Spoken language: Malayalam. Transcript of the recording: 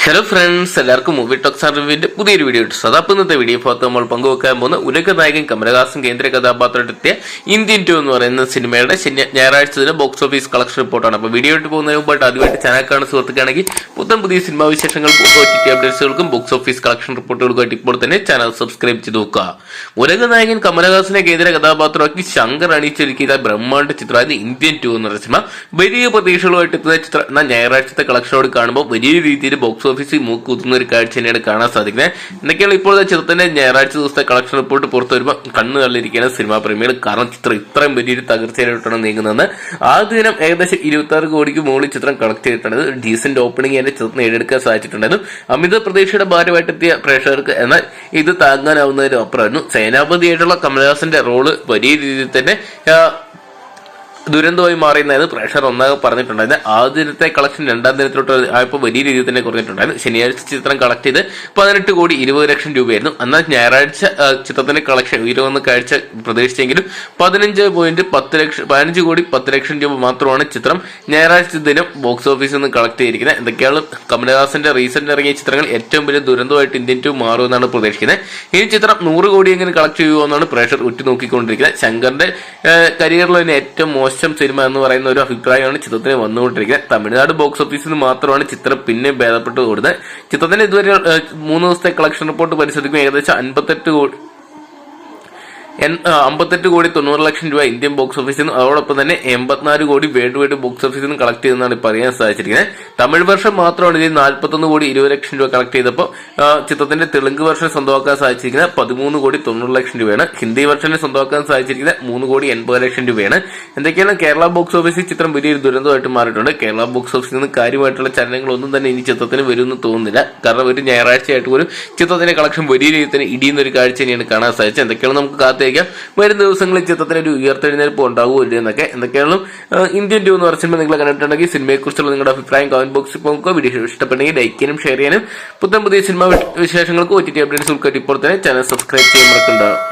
ഹലോ ഫ്രണ്ട്സ് എല്ലാവർക്കും മൂവി ടോക്സ് അറിവിന്റെ പുതിയൊരു വീഡിയോ ഇട്ടു അതപ്പോൾ ഇന്നത്തെ വീഡിയോ ഭാഗത്ത് നമ്മൾ പങ്കുവെക്കാൻ പോകുന്ന ഉലക നായകൻ കമലഹാസൻ കേന്ദ്ര കഥാപാത്രത്തെത്തിയ ഇന്ത്യൻ ടു എന്ന് പറയുന്ന സിനിമയുടെ ഞായറാഴ്ച ബോക്സ് ഓഫീസ് കളക്ഷൻ റിപ്പോർട്ടാണ് അപ്പോൾ വീഡിയോ ഇട്ട് പോകുന്നതിന് മുമ്പായിട്ട് ആദ്യമായിട്ട് ചാനൽ കാണുന്ന സുഹൃത്തുക്കാണെങ്കിൽ പുത്തൻ പുതിയ സിനിമാ വിശേഷങ്ങൾ ഒ അപ്ഡേറ്റ്സുകൾക്കും ബോക്സ് ഓഫീസ് കളക്ഷൻ റിപ്പോർട്ടുകൾക്കായിട്ട് ഇപ്പോൾ തന്നെ ചാനൽ സബ്സ്ക്രൈബ് ചെയ്ത് നോക്കുക. ഉലക നായകൻ കമലഹാസനെ കേന്ദ്ര കഥാപാത്രമാക്കി ശങ്കർ അണിയിച്ചൊരുക്കിയ ബ്രഹ്മാണ്ഡ ചിത്രമായത് ഇന്ത്യൻ ടു എന്ന സിനിമ വലിയ പ്രതീക്ഷകളുമായിട്ട് എത്തുന്ന ചിത്രം ഞായറാഴ്ചത്തെ കളക്ഷനോട് കാണുമ്പോൾ വലിയ രീതിയിൽ ബോക്സ് ഓഫീസിൽ മൂക്ക് കുത്തുന്ന ഒരു കാഴ്ച തന്നെയാണ് കാണാൻ സാധിക്കുന്നത്. എന്തൊക്കെയാണ് ഇപ്പോഴത്തെ ചിത്രത്തിന്റെ ഞായറാഴ്ച ദിവസത്തെ കളക്ഷൻ റിപ്പോർട്ട് പുറത്തു വരുമ്പോൾ കണ്ണു തള്ളിയിരിക്കുന്ന സിനിമാ പ്രേമികൾ കാരണം ചിത്രം ഇത്രയും വലിയൊരു തകർച്ചയായിട്ടാണ് നീങ്ങുന്നത് ആദ്യ ദിനം ഏകദേശം ഇരുപത്തി ആറ് കോടിക്ക് മുകളിൽ ചിത്രം കളക്ട് ചെയ്തിട്ടുണ്ട്. ഡീസന്റ് ഓപ്പണിംഗ് എന്റെ ചിത്രം നേടിയെടുക്കാൻ സാധിച്ചിട്ടുണ്ടായിരുന്നു. അമിത പ്രതീക്ഷയുടെ ഭാരമായിട്ടെത്തിയ പ്രേക്ഷകർക്ക് എന്നാൽ ഇത് താങ്ങാനാവുന്നതിനും അപ്പുറമായിരുന്നു സേനാപതിയായിട്ടുള്ള കമലഹാസന്റെ റോൾ വലിയ രീതിയിൽ തന്നെ ദുരന്തമായി മാറിയെന്നായിരുന്നു പ്രേക്ഷകർ ഒന്നാകെ പറഞ്ഞിട്ടുണ്ടായിരുന്നു ആദ്യ ദിനത്തെ കളക്ഷൻ രണ്ടാം ദിനത്തിലോട്ട് ആയപ്പോൾ വലിയ രീതിയിൽ തന്നെ കുറഞ്ഞിട്ടുണ്ടായിരുന്നു. ശനിയാഴ്ച ചിത്രം കളക്ട് ചെയ്ത് പതിനെട്ട് കോടി ഇരുപത് ലക്ഷം രൂപയായിരുന്നു. എന്നാൽ ഞായറാഴ്ച ചിത്രത്തിന്റെ കളക്ഷൻ ഉയരുമെന്ന് കാഴ്ച പ്രതീക്ഷിച്ചെങ്കിലും പതിനഞ്ച് പോയിന്റ് പത്ത് ലക്ഷം പതിനഞ്ച് കോടി പത്ത് ലക്ഷം രൂപ മാത്രമാണ് ചിത്രം ഞായറാഴ്ച ദിനം ബോക്സ് ഓഫീസിൽ നിന്ന് കളക്ട് ചെയ്തിരിക്കുന്നത്. എന്തൊക്കെയാണ് കമലഹാസന്റെ റീസെന്റ് ഇറങ്ങിയ ചിത്രങ്ങൾ? ഏറ്റവും വലിയ ദുരന്തമായിട്ട് ഇന്ത്യൻ ടു മാറുമെന്നാണ് പ്രതീക്ഷിക്കുന്നത്. ഈ ചിത്രം നൂറ് കോടി എങ്ങനെ കളക്ട് ചെയ്യുമോ എന്നാണ് പ്രേക്ഷകർ ഉറ്റുനോക്കിക്കൊണ്ടിരിക്കുന്നത്. ശങ്കറിന്റെ കരിയറിൽ തന്നെ ഏറ്റവും മോശം സിനിമ എന്ന് പറയുന്ന ഒരു അഭിപ്രായമാണ് ചിത്രത്തിന് വന്നുകൊണ്ടിരിക്കുന്നത്. തമിഴ്നാട് ബോക്സ് ഓഫീസിൽ മാത്രമാണ് ചിത്രം പിന്നെ ഭേദപ്പെട്ടു കൊടുത്തത്. ചിത്രത്തിന് ഇതുവരെ മൂന്ന് ദിവസത്തെ കളക്ഷൻ റിപ്പോർട്ട് പരിശോധിക്കുമ്പോൾ ഏകദേശം അൻപത്തെട്ട് അമ്പത്തെട്ട് കോടി തൊണ്ണൂറ് ലക്ഷം രൂപ ഇന്ത്യൻ ബോക്സ് ഓഫീസിൽ നിന്ന് അതോടൊപ്പം തന്നെ എൺപത്തിനാല് കോടി വേൾഡ് വൈഡ് ബോക്സ് ഓഫീസിൽ നിന്ന് കളക്ട് ചെയ്തെന്നാണ് ഇപ്പോൾ അറിയാൻ സാധിച്ചിരിക്കുന്നത്. തമിഴ് വർഷം മാത്രമാണ് ഇതിൽ നാൽപ്പത്തൊന്ന് കോടി ഇരുപത് ലക്ഷം രൂപ കളക്ട് ചെയ്തപ്പോൾ ചിത്രത്തിന്റെ തെലുങ്ക് വർഷം സ്വന്തമാക്കാൻ സാധിച്ചിരിക്കുന്നത് പതിമൂന്ന് കോടി തൊണ്ണൂറ് ലക്ഷം രൂപയാണ്. ഹിന്ദി വർഷനെ സ്വന്തമാക്കാൻ സാധിച്ചിരിക്കുന്നത് മൂന്ന് കോടി എൺപത് ലക്ഷം രൂപയാണ്. എന്തൊക്കെയാണ് കേരള ബോക്സ് ഓഫീസിൽ ചിത്രം വലിയൊരു ദുരന്തമായിട്ട് മാറിയിട്ടുണ്ട്. കേരള ബോക്സ് ഓഫീസിൽ നിന്ന് കാര്യമായിട്ടുള്ള ചലനങ്ങളൊന്നും തന്നെ ഇനി ചിത്രത്തിന് വരുമെന്ന് തോന്നുന്നില്ല. കാരണം ഒരു ഞായറാഴ്ചയായിട്ട് പോലും ചിത്രത്തിന്റെ കളക്ഷൻ വലിയ രീതിയിൽ തന്നെ ഇടിയുന്ന ഒരു കാഴ്ച തന്നെയാണ് കാണാൻ സാധിച്ചത്. എന്തൊക്കെയാണ് നമുക്ക് കാത്തിരിക്കാം വരും ദിവസങ്ങളിൽ ചിത്രത്തിന് ഒരു ഉയർത്തെഴുന്നേൽപ്പ് ഉണ്ടാകുമല്ലോ എന്നൊക്കെ. എന്തൊക്കെയാണ് ഇന്ത്യൻ ടു എന്ന് പറഞ്ഞ സിനിമ നിങ്ങൾ കണ്ടിട്ടുണ്ടെങ്കിൽ സിനിമയെക്കുറിച്ചുള്ള നിങ്ങളുടെ അഭിപ്രായം കമന്റ് ബോക്സിൽ പോകുക വീഡിയോ ഇഷ്ടപ്പെട്ടെങ്കിൽ ലൈക്ക് ചെയ്യാനും ഷെയർ ചെയ്യാനും. പുത്തൻ പുതിയ സിനിമ വിശേഷങ്ങൾക്ക് ഒ ടി അപ്ഡേറ്റ്സ് ഉൾക്കാട്ടി ഇപ്പോൾ തന്നെ. ചാനൽ സബ്സ്ക്രൈബ് ചെയ്യാൻ മറക്കണ്ടാവും